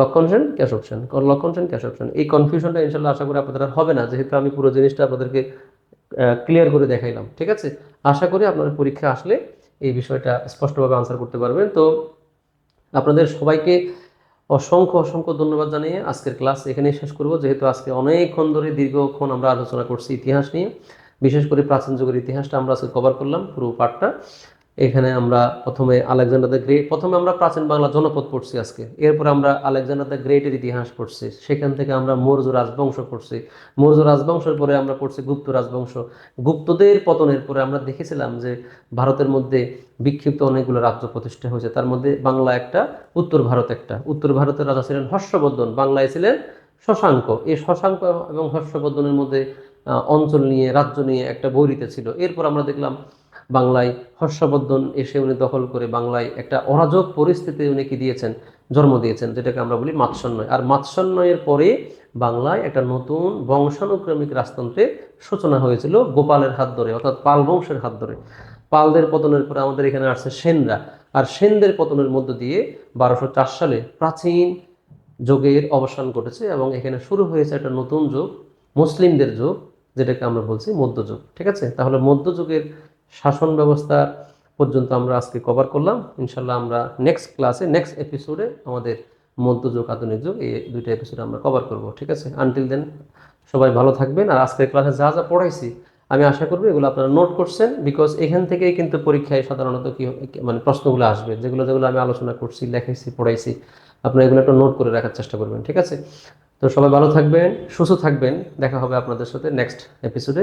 লক্ষণ সেন, কেশব সেন। লক্ষণ সেন, কেশব সেন। এই কনফিউশনটা ইনশাল্লাহ আশা করি আপনাদের হবে না। যেহেতু আমি পুরো জিনিসটা আপনাদেরকে ক্লিয়ার করে দেখাইলাম। ঠিক আছে? আশা করি আপনাদের পরীক্ষা আসলে এই বিষয়টা স্পষ্টভাবে আনসার করতে পারবেন। তো আপনাদের সবাইকে অসংখ্য অসংখ্য ধন্যবাদ জানিয়ে আজকের ক্লাস এখানেই শেষ করব। যেহেতু আজকে অনেকক্ষণ ধরে দীর্ঘক্ষণ আমরা আলোচনা করছি ইতিহাস নিয়ে, বিশেষ করে প্রাচীন যুগের ইতিহাসটা আমরা আজকে কভার করলাম পুরো পার্টটা এখানে আমরা প্রথমে আলেকজান্ডার দ্য গ্রেট, প্রথমে আমরা প্রাচীন বাংলা জনপদ পড়ছি আজকে। এরপর আমরা আলেকজান্ডার দ্য গ্রেটের ইতিহাস পড়ছি। সেখান থেকে আমরা মৌর্য রাজবংশ পড়ছি। মৌর্য রাজবংশের পরে আমরা পড়ছি গুপ্ত রাজবংশ। গুপ্তদের পতনের পরে আমরা দেখেছিলাম যে ভারতের মধ্যে বিক্ষিপ্ত অনেকগুলো রাজ্য প্রতিষ্ঠা হয়েছে। তার মধ্যে বাংলা একটা, উত্তর ভারত একটা। উত্তর ভারতের রাজা ছিলেন হর্ষবর্ধন, বাংলায় ছিলেন শশাঙ্ক। এই শশাঙ্ক এবং হর্ষবর্ধনের মধ্যে অঞ্চল নিয়ে, রাজ্য নিয়ে একটা বৈরিতে ছিল। এরপর আমরা দেখলাম বাংলায় হর্ষবর্ধন এসে উনি দখল করে বাংলায় একটা অরাজক পরিস্থিতি উনি কি দিয়েছেন? জন্ম দিয়েছেন, যেটাকে আমরা বলি মাৎসন্যয় আর মাৎসন্যয়ের পরে বাংলায় একটা নতুন বংশানুক্রমিক রাজতন্ত্রের সূচনা হয়েছিল গোপালের হাত ধরে, অর্থাৎ পাল বংশের হাত ধরে। পালদের পতনের পরে আমাদের এখানে আসছে সেনরা। আর সেনদের পতনের মধ্য দিয়ে বারোশো সালে প্রাচীন যুগের অবসান ঘটেছে এবং এখানে শুরু হয়েছে একটা নতুন যুগ, মুসলিমদের যুগ, যেটাকে আমরা বলছি মধ্যযুগ। ঠিক আছে? তাহলে মধ্যযুগের শাসন ব্যবস্থা পর্যন্ত আমরা আজকে কভার করলাম। ইনশাল্লাহ আমরা নেক্সট ক্লাসে নেক্সট এপিসোডে আমাদের মধ্যযুগ আধুনিক যুগ এই দুইটা এপিসোড আমরা কভার করব, ঠিক আছে? আনটিল দেন সবাই ভালো থাকবেন। আর আজকের ক্লাসে যা যা পড়াইছি, আমি আশা করব এগুলো আপনারা নোট করছেন বিকজ এখান থেকেই কিন্তু পরীক্ষায় সাধারণত কি মানে প্রশ্নগুলো আসবে। যেগুলো যেগুলো আমি আলোচনা করছি, লেখাইছি, পড়াইছি, আপনারা এগুলো একটা নোট করে রাখার চেষ্টা করবেন, ঠিক আছে? তো সবাই ভালো থাকবেন, সুস্থ থাকবেন। দেখা হবে আপনাদের সাথে নেক্সট এপিসোডে